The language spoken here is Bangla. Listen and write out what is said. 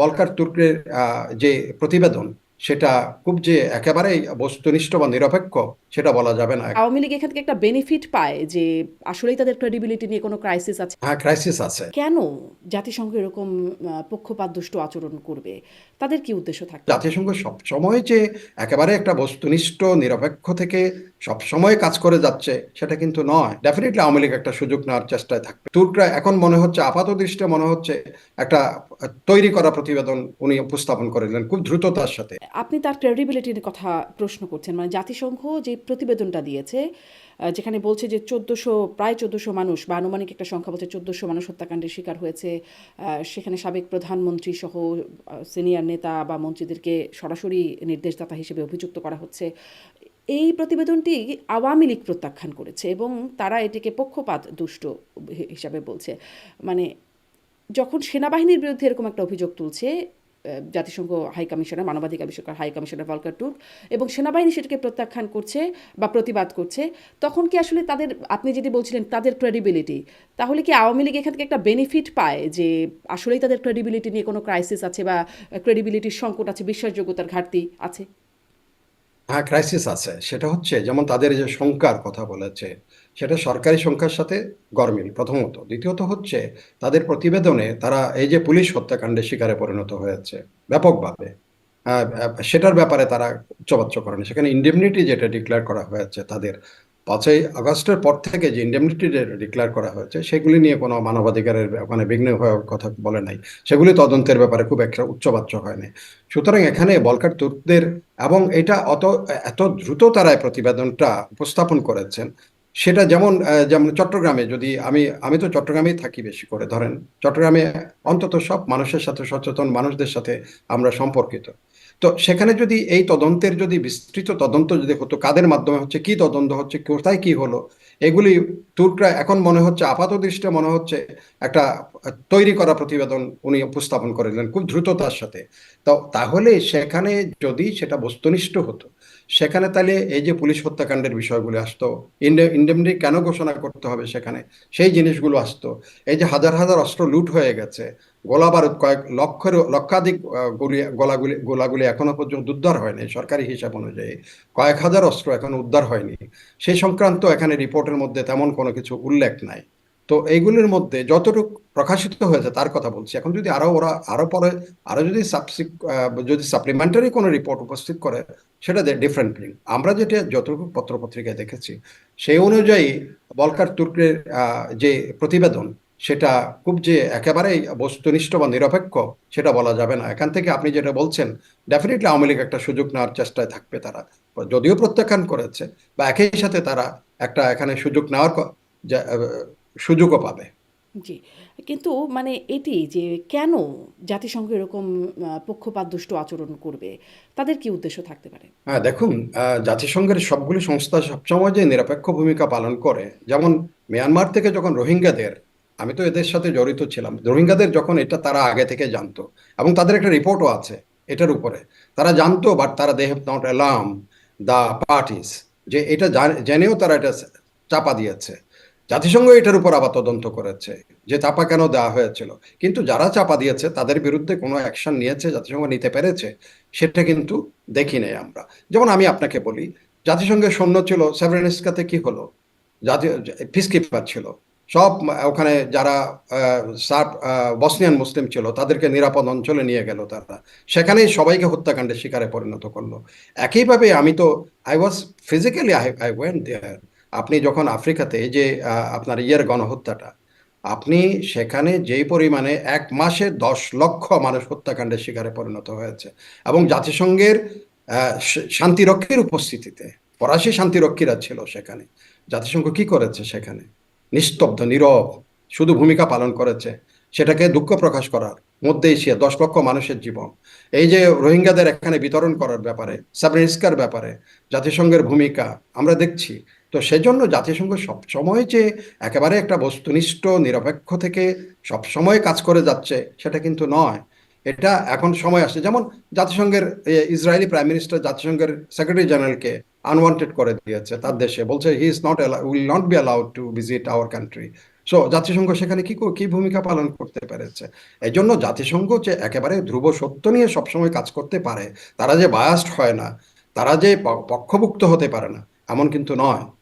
বলকার তুর্কের যে প্রতিবেদন সেটা খুব যে একেবারেই বস্তুনিষ্ঠ বা নিরপেক্ষ সেটা বলা যাবে না। আওয়ামী লীগ এখান থেকে একটা বেনিফিট পায় যে আসলেই তাদের ক্রেডিবিলিটি নিয়ে কোনো ক্রাইসিস আছে। হ্যাঁ ক্রাইসিস আছে। কেন জাতিসংঘ এরকম পক্ষপাত দুষ্ট আচরণ করবে? তাদের কি উদ্দেশ্য থাকে জাতিসংঘ সবসময় যে একেবারে একটা বস্তুনিষ্ঠ নিরপেক্ষ থেকে সবসময় কাজ করে যাচ্ছে, সেটা কিন্তু নয়। ডেফিনেটলি আওয়ামী লীগ একটা সুযোগ নেওয়ার চেষ্টায় থাকবে। তুর্করা এখন মনে হচ্ছে আপাত দৃষ্টিতে মনে হচ্ছে একটা তৈরি করা প্রতিবেদন উনি উপস্থাপন করে খুব দ্রুততার সাথে। আপনি তার ক্রেডিবিলিটির কথা প্রশ্ন করছেন। মানে জাতিসংঘ যে প্রতিবেদনটা দিয়েছে যেখানে বলছে যে চোদ্দোশো, প্রায় চোদ্দোশো মানুষ বা আনুমানিক একটা সংখ্যা বলছে চোদ্দোশো মানুষ হত্যাকাণ্ডের শিকার হয়েছে। সেখানে সাবেক প্রধানমন্ত্রী সহ সিনিয়র নেতা বা মন্ত্রীদেরকে সরাসরি নির্দেশদাতা হিসেবে অভিযুক্ত করা হচ্ছে। এই প্রতিবেদনটি আওয়ামী লীগ প্রত্যাখ্যান করেছে এবং তারা এটিকে পক্ষপাত দুষ্ট হিসাবে বলছে। মানে যখন সেনাবাহিনীর বিরুদ্ধে এরকম একটা অভিযোগ তুলছে জাতিসংঘ হাই কমিশনার, মানবাধিকার বিষয়ক হাই কমিশনার ভলকার টুর্ক এবং সেনাবাহিনী সেটাকে প্রত্যাখ্যান করছে বা প্রতিবাদ করছে, তখন কি আসলে তাদের, আপনি যেটি বলছিলেন তাদের ক্রেডিবিলিটি তাহলে কি আওয়ামী লীগ এখান থেকে একটা বেনিফিট পায় যে আসলেই তাদের ক্রেডিবিলিটি নিয়ে কোনো ক্রাইসিস আছে বা ক্রেডিবিলিটির সংকট আছে, বিশ্বাসযোগ্যতার ঘাটতি আছে? হ্যাঁ ক্রাইসিস আছে। সেটা হচ্ছে যেমন তাদের যে সংখ্যার কথা বলেছে, সেটা সরকারি সংখ্যার সাথে গরমিল প্রথমত। দ্বিতীয়ত হচ্ছে তাদের প্রতিবেদনে তারা এই যে পুলিশ হত্যাকাণ্ডের শিকারে পরিণত হয়েছে, ব্যাপকভাবে। সেটার ব্যাপারে তারা উচ্চবাচ্য করেনি সেখানে ইন্ডেমনিটি যেটা ডিক্লেয়ার করা হয়েছে তাদের পাঁচই আগস্টের পর থেকে যে ইন্ডেমনিটি ডিক্লেয়ার করা হয়েছে, সেগুলি নিয়ে কোনো মানবাধিকারের মানে বিঘ্ন হওয়ার কথা বলে নাই। সেগুলি তদন্তের ব্যাপারে খুব একটা উচ্চবাচ্য হয়নি সুতরাং এখানে বলকার তুর্কদের এবং এটা অত, এত দ্রুত তারা প্রতিবেদনটা উপস্থাপন করেছেন, সেটা যেমন যেমন চট্টগ্রামে যদি আমি আমি তো চট্টগ্রামেই থাকি বেশি করে, ধরেন চট্টগ্রামে অন্তত সব মানুষের সাথে সচেতন মানুষদের সাথে আমরা সম্পর্কিত। তো সেখানে যদি এই তদন্তের যদি বিস্তৃত তদন্ত যদি হতো, কাদের মাধ্যমে হচ্ছে, কি তদন্ত হচ্ছে, কোথায় কি হলো, এগুলি তুর্করা এখন মনে হচ্ছে আপাত দৃষ্টিতে মনে হচ্ছে একটা তৈরি করা প্রতিবেদন উনি উপস্থাপন করে খুব দ্রুততার সাথে। তো তাহলে সেখানে যদি সেটা বস্তুনিষ্ঠ হতো সেখানে তাহলে এই যে পুলিশ হত্যাকাণ্ডের বিষয়গুলো আসতো ইন্ডেমনি কেন ঘোষণা করতে হবে সেখানে? সেই জিনিসগুলো আসতো। এই যে হাজার হাজার অস্ত্র লুট হয়ে গেছে, গোলা বারুদ কয়েক লক্ষের, লক্ষাধিক গুলি, গোলাগুলি গোলাগুলি এখনও পর্যন্ত উদ্ধার হয়নি, সরকারি হিসাব অনুযায়ী। কয়েক হাজার অস্ত্র এখনও উদ্ধার হয়নি। সেই সংক্রান্ত এখানে রিপোর্টের মধ্যে তেমন কোনো কিছু উল্লেখ নাই। তো এইগুলির মধ্যে যতটুকু প্রকাশিত হয়েছে তার কথা বলছি। এখন যদি আরও ওরা আরও পরে, আরও যদি যদি সাপ্লিমেন্টারি কোনো রিপোর্ট উপস্থিত করে, সেটা ডিফারেন্ট থিং আমরা যেটা যতটুকু পত্রপত্রিকায় দেখেছি, সেই অনুযায়ী বলকার তুর্কের যে প্রতিবেদন, সেটা খুব যে একেবারেই বস্তুনিষ্ঠ বা নিরপেক্ষ, সেটা বলা যাবে না। এখান থেকে আপনি যেটা বলছেন ডেফিনেটলি আওয়ামী লীগ একটা সুযোগ নেওয়ার চেষ্টায় থাকবে তারা। যদিও প্রত্যাখ্যান করেছে, বা একই সাথে তারা একটা এখানে সুযোগ নেওয়ার সুযোগও পাবে। জি কিন্তু মানে এটি যে কেন জাতিসংঘ এরকম পক্ষপাত দুষ্ট আচরণ করবে তাদের কি উদ্দেশ্য থাকতে পারে? হ্যাঁ দেখুন জাতিসংঘের সবগুলি সংস্থা সবসময় যে নিরপেক্ষ ভূমিকা পালন করে যেমন মিয়ানমার থেকে যখন রোহিঙ্গাদের আমি তো এদের সাথে জড়িত ছিলাম রোহিঙ্গাদের যখন এটা তারা আগে থেকে জানতো এবং তাদের একটা রিপোর্টও আছে এটার উপরে তারা জানতো বাট তারা they have not alarm the parties যে এটা জেনেও তারা এটা চাপা দিয়েছে। জাতিসংঘ এটার উপর আবার তদন্ত করেছে, যে চাপা কেন দেওয়া হয়েছিল। কিন্তু যারা চাপা দিয়েছে, তাদের বিরুদ্ধে কোনো অ্যাকশন নিয়েছে, জাতিসংঘ নিতে পেরেছে, সেটা কিন্তু দেখি নাই আমরা। যেমন আমি আপনাকে বলি জাতিসংঘের সৈন্য ছিল সেভেরেনিস্কাতে কি হলো? জাতীয় পিস ছিল। সব, ওখানে যারা সার্ব বসনিয়ান মুসলিম ছিল, তাদেরকে নিরাপদ অঞ্চলে নিয়ে গেল তারা। সেখানেই সবাইকে হত্যাকাণ্ডের শিকারে পরিণত করল। একইভাবে আমি তো I was physically I I went there আপনি যখন আফ্রিকাতে যে আপনার ইয়ের গণহত্যাটা, আপনি সেখানে যেই পরিমাণে এক মাসে দশ লক্ষ মানুষ হত্যাকাণ্ডের শিকারে পরিণত হয়েছে এবং জাতিসংঘের শান্তিরক্ষীর উপস্থিতিতে, ফরাসি শান্তিরক্ষীরা ছিল সেখানে, জাতিসংঘ কি করেছে সেখানে? নিস্তব্ধ, নীরব, শুধু ভূমিকা পালন করেছে, সেটাকে দুঃখ প্রকাশ করার মধ্যে এসিয়া দশ লক্ষ মানুষের জীবন। এই যে রোহিঙ্গাদের এখানে বিতরণ করার ব্যাপারে সাবরিস্কার ব্যাপারে, জাতিসংঘের ভূমিকা, আমরা দেখছি তো সেজন্য জাতিসংঘ সবসময় যে একেবারে একটা বস্তুনিষ্ঠ, নিরপেক্ষ থেকে সবসময় কাজ করে যাচ্ছে, সেটা কিন্তু নয়। এটা এখন সময় আসছে। যেমন জাতিসংঘের ইসরায়েলি প্রাইম মিনিস্টার জাতিসংঘের সেক্রেটারি জেনারেলকে আনওয়ান্টেড করে দিয়েছে তার দেশে। বলছে he is not will not be allowed to visit our country so জাতিসংঘ সেখানে কি, কো- ভূমিকা পালন করতে পেরেছে? এই জন্য জাতিসংঘ যে একেবারে ধ্রুব সত্য নিয়ে সবসময় কাজ করতে পারে, তারা যে বায়াস্ট হয় না, তারা যে পক্ষভুক্ত হতে পারে না, এমন কিন্তু নয়।